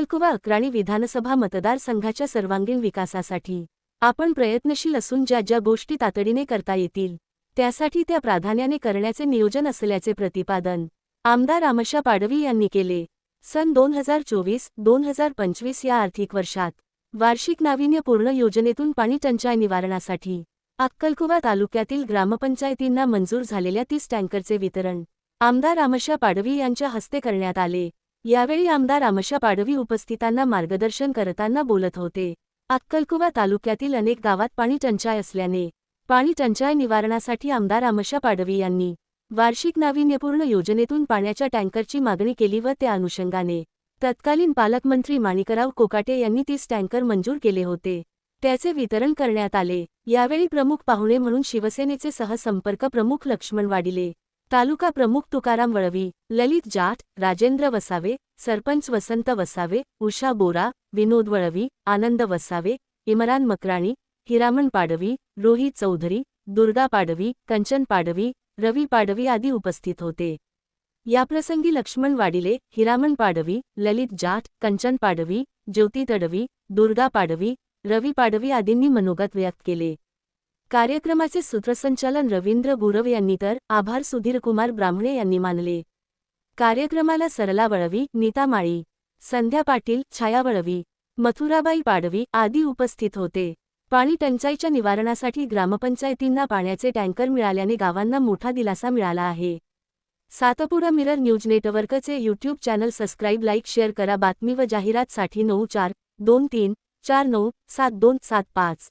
अक्कलकुवा अक्राणी विधानसभा मतदारसंघाच्या सर्वांगीण विकासासाठी. आपण प्रयत्नशील असून ज्या ज्या गोष्टी तातडीने करता येतील त्यासाठी त्या प्राधान्याने करण्याचे नियोजन असल्याचे प्रतिपादन आमदार आमशा पाडवी यांनी केले. सन दोन हजार चोवीस दोन हजार पंचवीस या आर्थिक वर्षात वार्षिक नाविन्यपूर्ण योजनेतून पाणी टंचाई निवारणासाठी अक्कलकुवा तालुक्यातील ग्रामपंचायतींना मंजूर झालेल्या तीस टँकरचे वितरण आमदार आमशा पाडवी यांच्या हस्ते करण्यात आले. यावेळी आमदार आमशा पाडवी उपस्थितांना मार्गदर्शन करताना बोलत होते. अक्कलकुवा तालुक्यातील अनेक गावात पाणी टंचाई असल्याने पाणी टंचाई निवारणासाठी आमदार आमशा पाडवी यांनी वार्षिक नाविन्यपूर्ण योजनेतून पाण्याच्या टँकरची मागणी केली व त्या अनुषंगाने तत्कालीन पालकमंत्री माणिकराव कोकाटे यांनी तीस टँकर मंजूर केले होते. त्याचे वितरण करण्यात आले. यावेळी प्रमुख पाहुणे म्हणून शिवसेनेचे सहसंपर्क प्रमुख लक्ष्मण वाडिले तालुका प्रमुख तुकाराम वळवी ललित जाट राजेंद्र वसावे सरपंच वसंत वसावे उषा बोरा विनोद वळवी आनंद वसावे इमरान मकराणी हिरामण पाडवी रोहित चौधरी दुर्गा पाडवी कंचन पाडवी रवी पाडवी आदी उपस्थित होते. याप्रसंगी लक्ष्मण वाडिले हिरामण पाडवी ललित जाट कंचन पाडवी ज्योती तडवी दुर्गा पाडवी रवी पाडवी आदींनी मनोगत व्यक्त केले. कार्यक्रमाचे सूत्रसंचालन रवींद्र गुरव यांनी तर आभार सुधीरकुमार ब्राह्मणे यांनी मानले. कार्यक्रमाला सरला वळवी नीता माळी. संध्या पाटील छाया वळवी. मथुराबाई पाडवी आदी उपस्थित होते. पाणी टंचाईच्या निवारणासाठी ग्रामपंचायतींना पाण्याचे टँकर मिळाल्याने गावांना मोठा दिलासा मिळाला आहे. सातपुडा मिरर न्यूज नेटवर्कचे YouTube channel subscribe like share करा. बातमी व जाहिरातसाठी नऊ चार दोन तीन चार नऊ सात दोन सात पाच.